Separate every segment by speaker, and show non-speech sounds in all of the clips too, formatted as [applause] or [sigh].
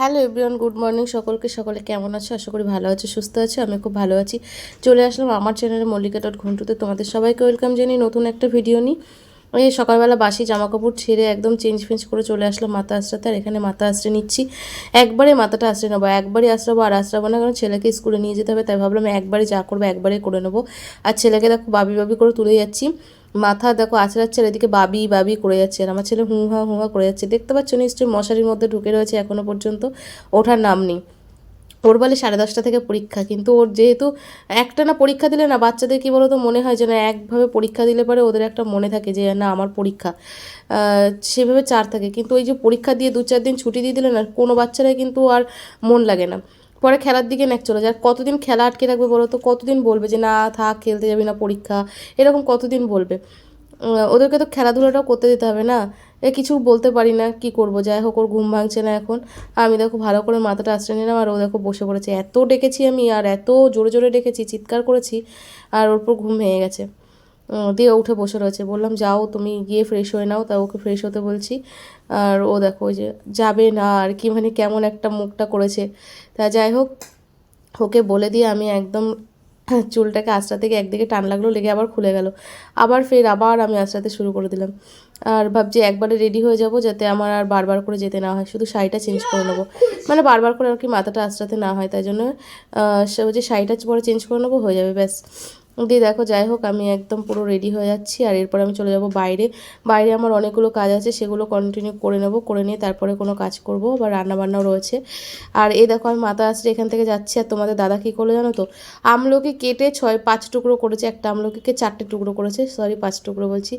Speaker 1: Hello everyone, good morning সকলকে। সকলে কেমন আছো? আশা করি ভালো আছো, সুস্থ আছো, আমি খুব ভালো আছি। চলে আসলাম আমার চ্যানেলে মল্লিকা ডট ঘন্টুতে। তোমাদের সবাইকে ওয়েলকাম জানিয়ে নতুন একটা ভিডিও নিই। এই সকালবেলা বাসি জামা কাপড় ছেড়ে একদম চেঞ্জ ফেঞ্জ করে চলে আসলাম মাথা আশ্রাতে, আর এখানে মাথা আশ্রে নিচ্ছি। একবারে মাথাটা আশ্রে নেব একবারই আশ্রাবো আর আশ্রাবো না, কারণ ছেলেকে স্কুলে নিয়ে যেতে হবে, তাই ভাবলাম একবারে যা করব একবারে করে নেব। আর ছেলেকে দেখো বাবি বাবি করে তুলে যাচ্ছি। মাথা দেখো আছড়াচ্ছে আর এদিকে বাবি বাবি করে যাচ্ছে আর আমার ছেলে হুঁ, হা হুঁ, হা করে যাচ্ছে। দেখতে পাচ্ছ নিশ্চয়ই মশারির মধ্যে ঢুকে রয়েছে এখনও পর্যন্ত, ওঠার নাম নেই। ওর বলে সাড়ে দশটা থেকে পরীক্ষা, কিন্তু ওর যেহেতু একটা না পরীক্ষা দিলে না, বাচ্চাদের কী বলতো, মনে হয় যে না একভাবে পরীক্ষা দিলে পরে ওদের একটা মনে থাকে যে, না, আমার পরীক্ষা। সেভাবে চার থাকে, কিন্তু ওই যে পরীক্ষা দিয়ে দু চার দিন ছুটি দিয়ে দিলে না, কোনো বাচ্চারাই কিন্তু আর মন লাগে না। পরে খেলার দিকে ন্যাক চলে যায়। কতদিন খেলা আটকে রাখবে বলো তো? কতদিন বলবে যে, না, থাক, খেলতে যাবি না, পরীক্ষা। এরকম কতদিন বলবে? ওদেরকে তো খেলাধুলাটাও করতে দিতে হবে না? এ, কিছু বলতে পারি না, কি করব? যাই হোক, ওর ঘুম ভাঙছে না এখন। আমি দেখো ভালো করে মাথাটা আশ্রয় নিলাম আর ও দেখো বসে পড়েছে। এত ডেকেছি আমি আর এত জোরে জোরে ডেকেছি, চিৎকার করেছি আর ওর পর ঘুম ভেঙে গেছে। দিয়ে উঠে বসে রয়েছে। বললাম, যাও, তুমি গিয়ে ফ্রেশ হয়ে নাও। তা ওকে ফ্রেশ হতে বলছি। আর ও দেখো যে যাবে না, আর কি মানে কেমন একটা মুখটা করেছে। তা যাই হোক, ওকে বলে দিয়ে আমি একদম [clears throat] চুলটাকে আঁচড়া থেকে একদিকে টান লাগল, লেগে আবার খুলে গেল। আবার ফের আবার আমি আঁচড়াতে শুরু করে দিলাম। আর ভাবছি একবারে রেডি হয়ে যাব যাতে আমার আর বারবার করে যেতে না হয়, শুধু শাড়িটা চেঞ্জ করে নেব। মানে বারবার করে আর কি মাথাটা আঁচড়াতে না হয়, তাই জন্য যে শাড়িটা পরে চেঞ্জ করে নেব, হয়ে যাবে, ব্যাস। দিয়ে দেখো, যাই হোক, আমি একদম পুরো রেডি হয়ে যাচ্ছি। আর এরপর আমি চলে যাব বাইরে। বাইরে আমার অনেকগুলো কাজ আছে, সেগুলো কন্টিনিউ করে নেব, করে নিয়ে তারপরে কোনো কাজ করব বা রান্নাবান্নাও রয়েছে। আর এই দেখো, আমি মাথা আসছে এখান থেকে যাচ্ছি। আর তোমাদের দাদা কী করল জানো তো? আমলকি কেটে ছয়, পাঁচ টুকরো করেছে। একটা আমলকিকে চারটে টুকরো করেছে সরি পাঁচ টুকরো বলছি।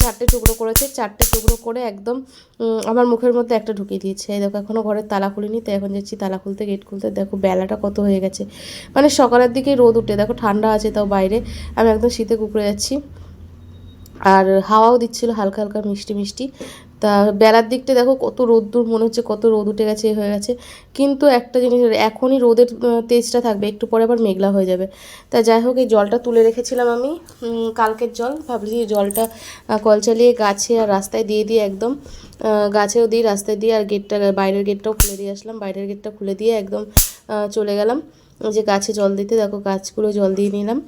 Speaker 1: চারটে টুকরো করেছে, চারটে টুকরো করে একদম আমার মুখের মধ্যে একটা ঢুকিয়ে দিয়েছে। এই দেখো এখনও ঘরের তালা খুলিনি, তাই এখন যাচ্ছি তালা খুলতে গেট খুলতে। দেখো, বেলাটা কত হয়ে গেছে। মানে সকালের দিকে রোদ উঠে। দেখো, ঠান্ডা আছে তাও বাইরে। আমি একদম শীতে কুকুরে যাচ্ছি। আর হাওয়াও দিচ্ছিল, হালকা হালকা মিষ্টি মিষ্টি। তা বেলার দিকটা দেখো, কত রোদ্দুর, মনে হচ্ছে কত রোদ উঠে গেছে হয়ে গেছে। কিন্তু একটা জিনিস, এখনই রোদের তেজটা থাকবে, একটু পরে আবার মেঘলা হয়ে যাবে। তা যাই হোক, এই জলটা তুলে রেখেছিলাম আমি কালকের জল। ভাবছি জলটা কল চালিয়ে গাছে আর রাস্তায় দিয়ে দিয়ে একদম। গাছেও দিই, রাস্তায় দিয়ে আর গেটটা, বাইরের গেটটাও খুলে দিয়ে আসলাম। বাইরের গেটটা খুলে দিয়ে একদম চলে গেলাম। যে গাছে জল দিতে, দেখো গাছগুলো জল দিয়ে নিলাম।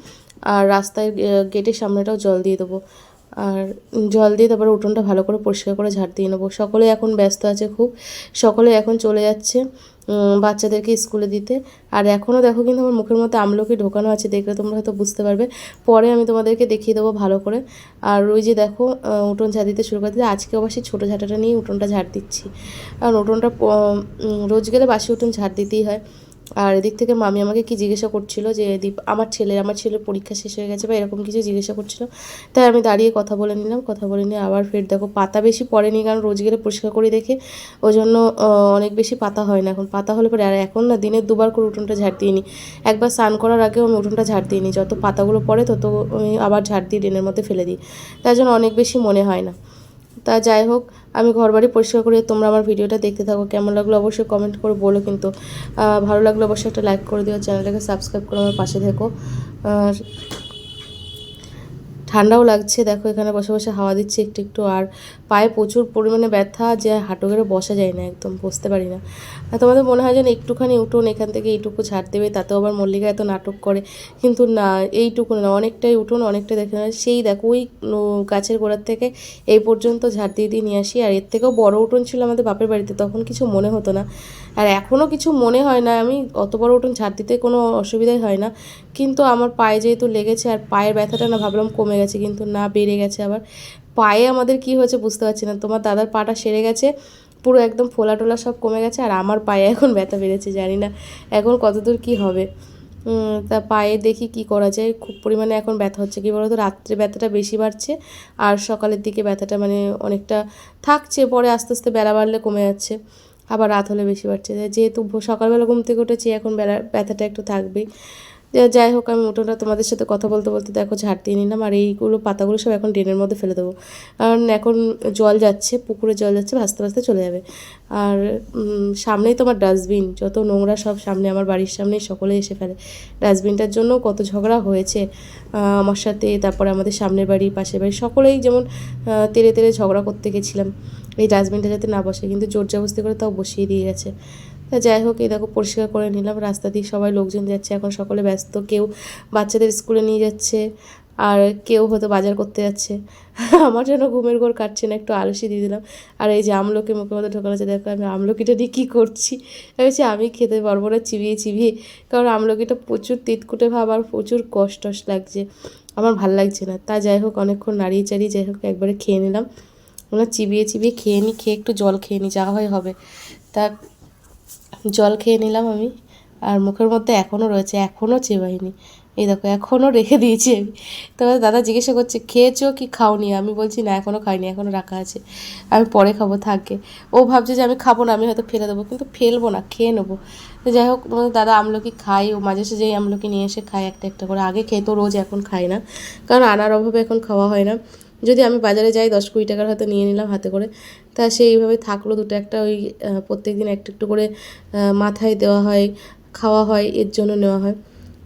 Speaker 1: আর রাস্তায় গেটের সামনেটাও জল দিয়ে দেবো। আর জল দিয়ে তারপরে উঠোনটা ভালো করে পরিষ্কার করে ঝাড় দিয়ে নেব। সকলে এখন ব্যস্ত আছে খুব। সকলে এখন চলে যাচ্ছে বাচ্চাদেরকে স্কুলে দিতে। আর এখনও দেখো কিন্তু আমার মুখের মধ্যে আমলকি ঢোকানো আছে, দেখলে তোমরা হয়তো বুঝতে পারবে। পরে আমি তোমাদেরকে দেখিয়ে দেবো ভালো করে। আর ওই যে দেখো উঠোন ঝাড় দিতে শুরু করে দিতে আজকে অবশ্যই ছোটো ঝাঁটাটা নিয়ে উঠোনটা ঝাড় দিচ্ছি। কারণ উঠোনটা রোজ গেলে বাসি উঠোন ঝাড় দিতেই হয়। আর এদিক থেকে মামি আমাকে কি জিজ্ঞাসা করছিল যে, দীপ, আমার ছেলের আমার ছেলের পরীক্ষা শেষ হয়ে গেছে বা এরকম কিছু জিজ্ঞাসা করছিল? তাই আমি দাঁড়িয়ে কথা বলে নিলাম। কথা বলে নিয়ে আবার ফের দেখো, পাতা বেশি পড়েনি কারণ রোজ গেলে পরিষ্কার করে দেখে। ওই জন্য অনেক বেশি পাতা হয় না এখন। পাতা হলে পরে আর এখন না দিনের দুবার করে উঠোনটা ঝাড় দিয়ে নিই। একবার স্নান করার আগেও আমি উঠোনটা ঝাড় দিয়ে নিই। যত পাতাগুলো পড়ে তত আমি আবার ঝাড় দিয়ে ড্রেনের মধ্যে ফেলে দিই। তাই জন্য অনেক বেশি মনে হয় না। তা যাই হোক, আমি ঘর বাড়ি পরিষ্কার করে তোমরা আমার ভিডিওটা দেখতে থাকো। কেমন লাগল অবশ্যই কমেন্ট করে বলো কিন্তু। ভালো লাগল অবশ্যই একটা লাইক করে দিও, চ্যানেলটাকে সাবস্ক্রাইব করে আমার পাশে থেকো। আর ঠান্ডাও লাগছে, দেখো এখানে বসে বসে হাওয়া দিচ্ছে একটু একটু, আর পায়ে প্রচুর পরিমাণে ব্যথা যে হাঁটু গেড়ে বসা যায় না একদম, বসতে পারি না। আর তোমাদের মনে হয় যেন একটুখানি উঠোন এখান থেকে এইটুকু ছাড় দেবে, তাতেও আবার মল্লিকা এত নাটক করে, কিন্তু না, এইটুকু না, অনেকটাই উঠোন অনেকটাই দেখে না সেই দেখো ওই গাছের গোড়ার থেকে এই পর্যন্ত ঝাড় দিয়ে দিয়ে নিয়ে আসি, আর এর থেকেও বড় উঠোন ছিল আমাদের বাপের বাড়িতে, তখন কিছু মনে হতো না। আর এখনও কিছু মনে হয় না, আমি অত বড় উঠোন ঝাড় দিতে কোনো অসুবিধাই হয় না, কিন্তু আমার পায়ে যেহেতু লেগেছে, আর পায়ের ব্যথাটা না ভাবলাম কমে গেছে। কিন্তু না বেড়ে গেছে। আবার পায়ে আমাদের কি হয়েছে বুঝতে পারছি না। তোমার দাদার পাটা সেরে গেছে, পুরো একদম ফোলা টোলা সব কমে গেছে, আর আমার পায়ে এখন ব্যথা বেড়েছে, জানি না এখন কতদূর কি হবে। তা পায়ে দেখি কি করা যায়, খুব পরিমাণে এখন ব্যথা হচ্ছে। কি বলতো, রাত্রে ব্যথাটা বেশি বাড়ছে, আর সকালের দিকে ব্যথাটা মানে অনেকটা থাকছে, পরে আস্তে আস্তে বেলা বাড়লে কমে যাচ্ছে, আবার রাত হলে বেশি বাড়ছে। যেহেতু সকালবেলা ঘুম থেকে উঠেছি, এখন বেলা, ব্যথাটা একটু থাকবেই। যাই হোক, আমি উঠোনটা তোমাদের সাথে কথা বলতে বলতে দেখো ঝাড় নিলাম আর এইগুলো পাতাগুলো সব এখন ড্রেনের মধ্যে ফেলে দেবো। কারণ এখন জল যাচ্ছে, পুকুরে জল যাচ্ছে, ভাসতে ভাসতে চলে যাবে। আর সামনেই তো আমার ডাস্টবিন, যত নোংরা সব সামনে আমার বাড়ির সামনেই সকলে এসে ফেলে। ডাস্টবিনটার জন্য কত ঝগড়া হয়েছে। আমার সাথে, তারপরে আমাদের সামনের বাড়ি, পাশের বাড়ি সকলেই যেমন তেরে তেরে ঝগড়া করতে গেছিলাম। এই ডাস্টবিনটা যাতে না বসে, কিন্তু জোর জবস্তি করে তাও বসিয়ে দিয়ে গেছে। তা যাই হোক, এই দেখো পরিষ্কার করে নিলাম। রাস্তা দিয়ে সবাই লোকজন যাচ্ছে, এখন সকলে ব্যস্ত। কেউ বাচ্চাদের স্কুলে নিয়ে যাচ্ছে, আর কেউ হয়তো বাজার করতে যাচ্ছে। [laughs] আমার যেন ঘুমের ঘর কাটছে না, একটু আলসি দিয়ে দিলাম। আর এই যে আমলকি মুখের মধ্যে ঢোকাচ্ছে দেখো আমি আমলকিটা নিয়ে কী করছি। ভেবেছি, আমি খেতে পারব না, চিবিয়ে চিবিয়ে। কারণ আমলকিটা প্রচুর তিতকুটে ভাব আর প্রচুর কষ্ট লাগছে। আমার ভালো লাগছে না। তা যাই হোক, অনেকক্ষণ নাড়িয়ে চাড়িয়ে যাই হোক, একবারে খেয়ে নিলাম। ওনার চিবিয়ে চিবিয়ে খেয়ে নিই, খেয়ে একটু জল খেয়ে নিই, যা হয় হবে। তা জল খেয়ে নিলাম আমি। আর মুখের মধ্যে এখনও রয়েছে এখনও চেবাইনি। এই দেখো এখনও রেখে দিয়েছি আমি। তারপরে দাদা জিজ্ঞাসা করছে, খেয়েছো কি খাওনি? আমি বলছি, না এখনও খাইনি এখনও রাখা আছে। আমি পরে খাব, থাকে ও ভাবছে যে আমি খাব না, আমি হয়তো ফেলে দেবো, কিন্তু ফেলব না, খেয়ে নেব। তো যাই হোক দাদা আমলকি খাই ও মাঝে সাঝে আমলকি নিয়ে এসে খায় একটা একটা করে। আগে খেতো, রোজ এখন খায় না। কারণ আনার অভাবে এখন খাওয়া হয় না। যদি আমি বাজারে যাই, দশ কুড়ি টাকার হয়তো নিয়ে নিলাম হাতে করে। তা সেইভাবে থাকল দুটো একটা ওই প্রত্যেক দিন একটু একটু করে মাথায় দেওয়া হয়, খাওয়া হয়, এর জন্য নেওয়া হয়।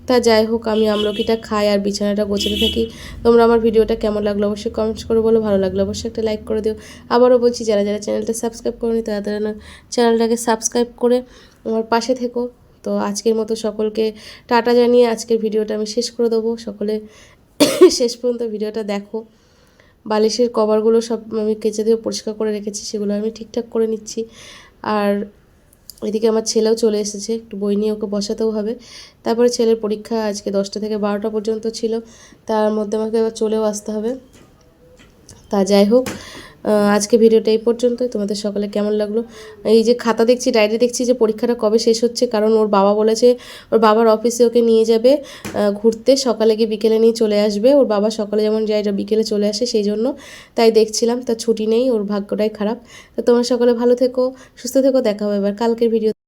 Speaker 1: তা যাই হোক, আমি আমলকিটা খাই আর বিছানাটা গোছাতে থাকি। তোমরা আমার ভিডিওটা কেমন লাগল অবশ্যই কমেন্টস করে বলো, ভালো লাগল অবশ্যই একটা লাইক করে দিও। আবারও বলছি, যারা যারা চ্যানেলটা সাবস্ক্রাইব করনি, তারা তারা চ্যানেলটাকে সাবস্ক্রাইব করে আমার পাশে থেকো। তো আজকের মতো সকলকে টাটা জানিয়ে আজকের ভিডিওটা আমি শেষ করে দেবো। সকলে [coughs] শেষ পর্যন্ত ভিডিওটা দেখো। বালিশের কভারগুলো সব আমি কেচে দিয়ে পরিষ্কার করে রেখেছি, সেগুলো আমি ঠিকঠাক করে নিচ্ছি। আর এদিকে আমার ছেলেও চলে এসেছে, একটু বই নিয়ে ওকে বসাতেও হবে। তারপরে ছেলের পরীক্ষা আজকে দশটা থেকে বারোটা পর্যন্ত ছিল, তার মধ্যে আমাকে এবার চলেও আসতে হবে। তা যাই হোক আজকে ভিডিওটা এই পর্যন্তই। তোমাদের সকলে কেমন লাগল? এই যে খাতা দেখছি, ডায়েরি দেখছি যে পরীক্ষাটা কবে শেষ হচ্ছে, কারণ ওর বাবা বলেছে ওর বাবার অফিসে ওকে নিয়ে যাবে ঘুরতে, সকালে গিয়ে বিকেলে নিয়ে চলে আসবে। ওর বাবা সকালে যেমন যায় বিকেলে চলে আসে, সেই জন্য তাই দেখছিলাম। তার ছুটি নেই, ওর ভাগ্যটাই খারাপ। তো তোমরা সকলে ভালো থেকো, সুস্থ থেকো, দেখা হবে এবার কালকের ভিডিও